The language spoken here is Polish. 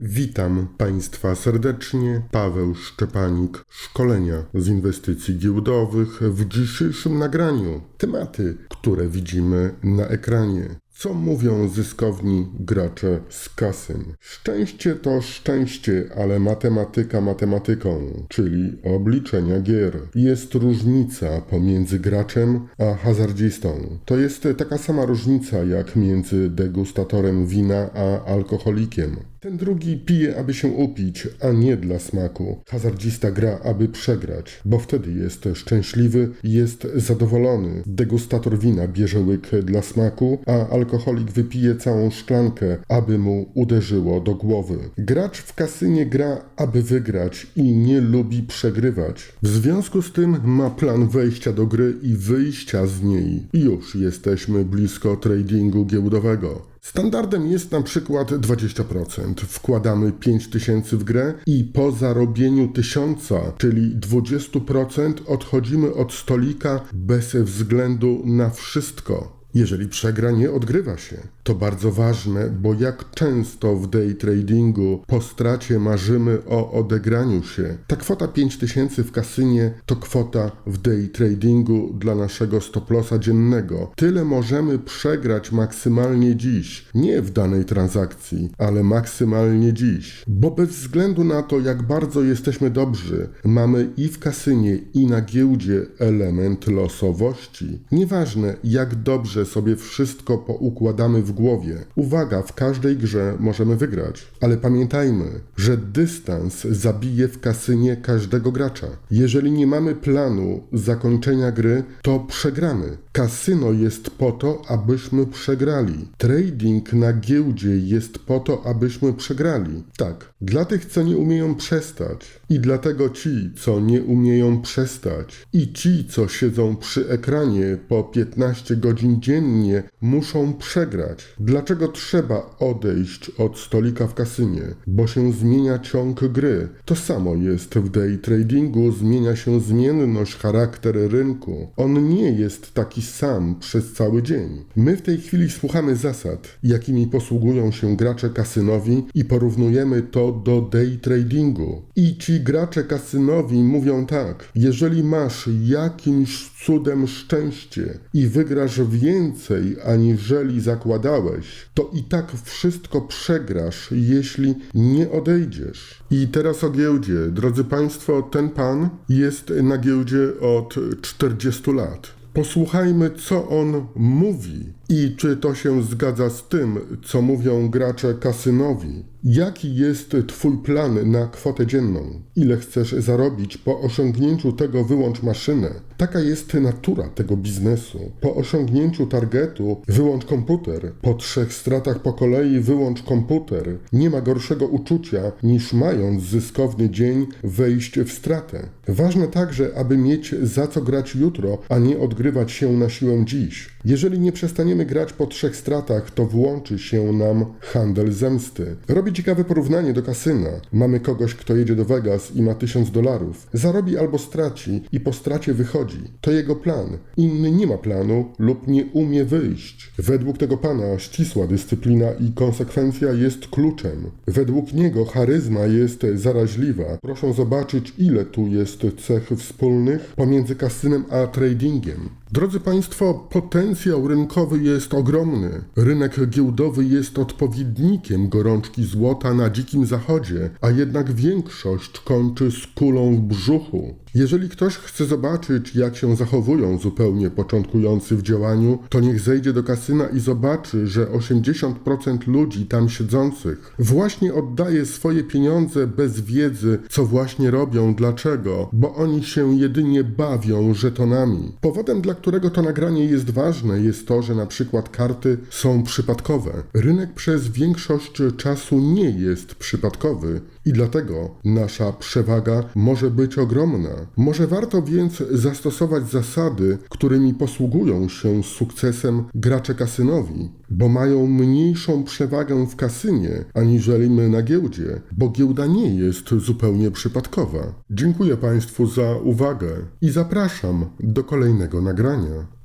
Witam Państwa serdecznie. Paweł Szczepanik, szkolenia z inwestycji giełdowych. W dzisiejszym nagraniu tematy, które widzimy na ekranie. Co mówią zyskowni gracze z kasyn? Szczęście to szczęście, ale matematyka matematyką, czyli obliczenia gier. Jest różnica pomiędzy graczem a hazardzistą. To jest taka sama różnica jak między degustatorem wina a alkoholikiem. Ten drugi pije, aby się upić, a nie dla smaku. Hazardzista gra, aby przegrać, bo wtedy jest szczęśliwy i jest zadowolony. Degustator wina bierze łyk dla smaku, a alkoholik wypije całą szklankę, aby mu uderzyło do głowy. Gracz w kasynie gra, aby wygrać i nie lubi przegrywać. W związku z tym ma plan wejścia do gry i wyjścia z niej. I już jesteśmy blisko tradingu giełdowego. Standardem jest na przykład 20%. Wkładamy 5000 w grę i po zarobieniu 1000, czyli 20% odchodzimy od stolika bez względu na wszystko. Jeżeli przegra, nie odgrywa się. To bardzo ważne, bo jak często w day tradingu po stracie marzymy o odegraniu się. Ta kwota 5000 w kasynie to kwota w day tradingu dla naszego stoplosa dziennego. Tyle możemy przegrać maksymalnie dziś. Nie w danej transakcji, ale maksymalnie dziś. Bo bez względu na to, jak bardzo jesteśmy dobrzy, mamy i w kasynie, i na giełdzie element losowości. Nieważne, jak dobrze sobie wszystko poukładamy w głowie. Uwaga, w każdej grze możemy wygrać, ale pamiętajmy, że dystans zabije w kasynie każdego gracza. Jeżeli nie mamy planu zakończenia gry, to przegramy. Kasyno jest po to, abyśmy przegrali. Trading na giełdzie jest po to, abyśmy przegrali. Tak, dla tych, co nie umieją przestać. I dlatego ci, co nie umieją przestać. I ci, co siedzą przy ekranie po 15 godzin dziennie, muszą przegrać. Dlaczego trzeba odejść od stolika w kasynie? Bo się zmienia ciąg gry. To samo jest w day tradingu, zmienia się zmienność, charakter rynku. On nie jest taki sam przez cały dzień. My w tej chwili słuchamy zasad, jakimi posługują się gracze kasynowi i porównujemy to do day tradingu. I ci gracze kasynowi mówią tak: jeżeli masz jakimś cudem szczęście i wygrasz więcej aniżeli zakładałeś, to i tak wszystko przegrasz, jeśli nie odejdziesz. I teraz o giełdzie. Drodzy Państwo, ten pan jest na giełdzie od 40 lat. Posłuchajmy, co on mówi i czy to się zgadza z tym, co mówią gracze kasynowi. Jaki jest Twój plan na kwotę dzienną? Ile chcesz zarobić? Po osiągnięciu tego wyłącz maszynę. Taka jest natura tego biznesu. Po osiągnięciu targetu wyłącz komputer. Po trzech stratach po kolei wyłącz komputer. Nie ma gorszego uczucia niż mając zyskowny dzień wejść w stratę. Ważne także, aby mieć za co grać jutro, a nie odgrywać się na siłę dziś. Jeżeli nie przestaniemy grać po trzech stratach, to włączy się nam handel zemsty. Robi ciekawe porównanie do kasyna. Mamy kogoś, kto jedzie do Vegas i ma tysiąc dolarów. Zarobi albo straci i po stracie wychodzi. To jego plan. Inny nie ma planu lub nie umie wyjść. Według tego pana ścisła dyscyplina i konsekwencja jest kluczem. Według niego charyzma jest zaraźliwa. Proszę zobaczyć, ile tu jest cech wspólnych pomiędzy kasynem a tradingiem. Drodzy Państwo, potencjał rynkowy jest ogromny. Rynek giełdowy jest odpowiednikiem gorączki złota na dzikim zachodzie, a jednak większość kończy z kulą w brzuchu. Jeżeli ktoś chce zobaczyć, jak się zachowują zupełnie początkujący w działaniu, to niech zejdzie do kasyna i zobaczy, że 80% ludzi tam siedzących właśnie oddaje swoje pieniądze bez wiedzy, co właśnie robią, dlaczego, bo oni się jedynie bawią żetonami. Powodem, dla którego to nagranie jest ważne, jest to, że na przykład karty są przypadkowe. Rynek przez większość czasu nie jest przypadkowy i dlatego nasza przewaga może być ogromna. Może warto więc zastosować zasady, którymi posługują się z sukcesem gracze kasynowi, bo mają mniejszą przewagę w kasynie aniżeli my na giełdzie, bo giełda nie jest zupełnie przypadkowa. Dziękuję Państwu za uwagę i zapraszam do kolejnego nagrania.